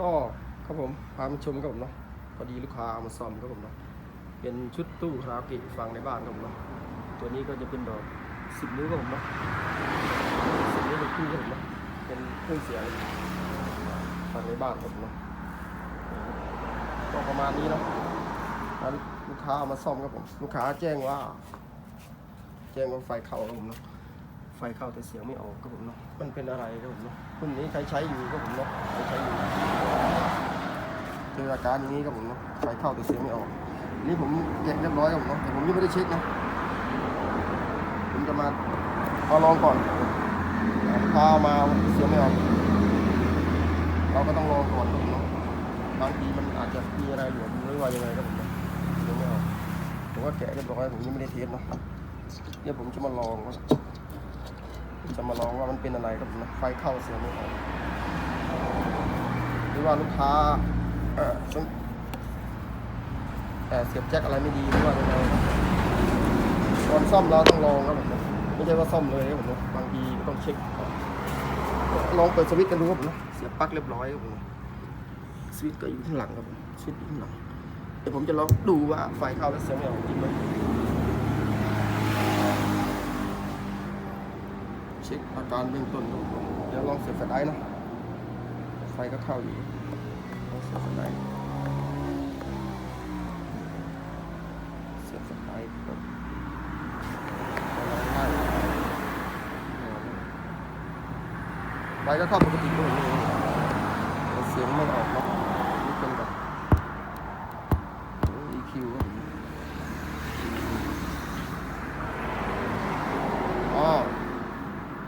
ก็ครับผมพามาชมครับผมเนาะพอดีลูกค้าเอามาซ่อมครับผมเนาะเป็นชุดตู้คาราโอเกะฟังในบ้านครับผมเนาะตัวนี้ก็จะเป็นดอกสิบนิ้วครับผมเนาะสิบนิ้วเป็นตู้ครับผมเนาะเป็นเครื่องเสียงฟังในบ้านครับผมเนาะก็ประมาณนี้เนาะแล้วลูกค้าเอามาซ่อมครับผม ลูกค้าแจ้งว่า แจ้งว่าไฟเข้าครับผมเนาะไฟเข้าแต่เสียงไม่ออกครับผมเนาะมันเป็นอะไรครับผมเนาะรุ่นนี้ใครใช้อยู่ครับผมเนาะใครใช้อยู่ เจออาการอย่างนี้ครับผมเนาะไฟเข้าแต่เสียงไม่ออก นี่ผมแกะเรียบร้อยครับผมเนาะแต่ผมยังไม่ได้เช็คนะผมจะมาเอาลองก่อนพาเอามาเสียงไม่ออก เราก็ต้องลองก่อนครับผมเนาะบางทีมันอาจจะมีอะไรหลวมหรือว่ายังไงครับผมเนาะเสียงไม่ออกผมก็แกะเรียบร้อยผมยังไม่ได้เทสเนาะเดี๋ยวผมจะมาลองว่าจะมาลองว่ามันเป็นอะไรครับผมนะไฟเข้าเสียงไม่ออกหรือว่าลูกค้า เอ่อต้องเอ่อเสียบแจ็คอะไรไม่ดีหรือว่ายังไงครับก่อนซ่อมเราต้องลองครับผมนไม่ใช่ว่าซ่อมเลยครับผมนะบางทีก็ต้องเช็คก่อนลองเปิดสวิตช์กันดูครับผมนะเสียบปลั๊กเรียบร้อยครับผมสวิตช์ก็อยู่ข้างหลังครับผมสวิตช์อยู่ข้างหลังเดี๋ยวผมจะลองดูว่าไฟเข้าแล้วเสียงไม่ออกจริงไหมเช็คอาการเบื้องต้นครับผมเดี๋ยวลองเสียบแฟลชไดร์นะไฟก็เข้าอยู่ สียบแฟลชไดร์เสียบแฟลชไดร์ก่อนลองไล่ไฟก็เข้าปกติด้วยแต่เสียงไม่ออกเนาะนี่เป็นแบบ EQ อ๋อ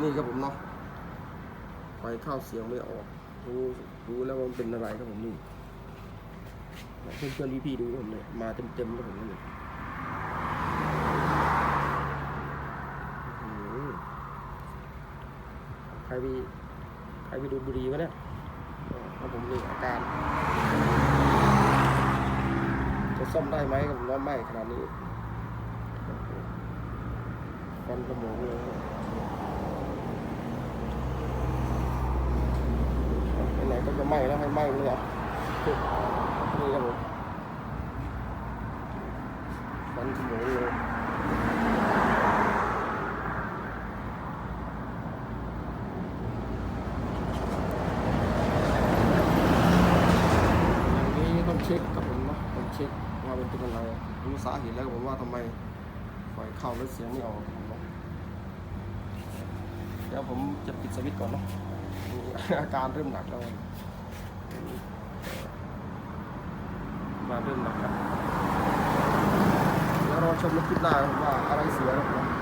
นี่ครับผมเนาะไฟเข้าเสียงไม่ออก รู้รู้แล้วว่ามันเป็นอะไรครับผมนี่เพื่อนเพื่อนๆพี่ๆดูผมเนี่ยมาเต็มเต็มๆแล้วผมนี่ใครไปใครไปดูบุรีวะเนี่ยแล้วผมนี่อาการจะซ่อมได้ไหมครับผมว่าไม่ขนาดนี้ควันกระโมงเลย ไหม้แล้วให้ไหม้เลยอะนี่ครับผมฟันขโมงเลยอย่างนี้ต้องเช็คกับผมนะต้องเช็คว่ามันเป็นอะไรรู้สาเหตุแล้วผมว่าทำไมไฟเข้าแล้วเสียงไม่ออกเดี๋ยวผมจะปิดสวิตช์ก่อนเนาะอาการเริ่มหนักแล้ว มาเริ่มหนักแล้วเดี๋ยวรอชมในคลิปหน้าว่าอะไรเสียครับ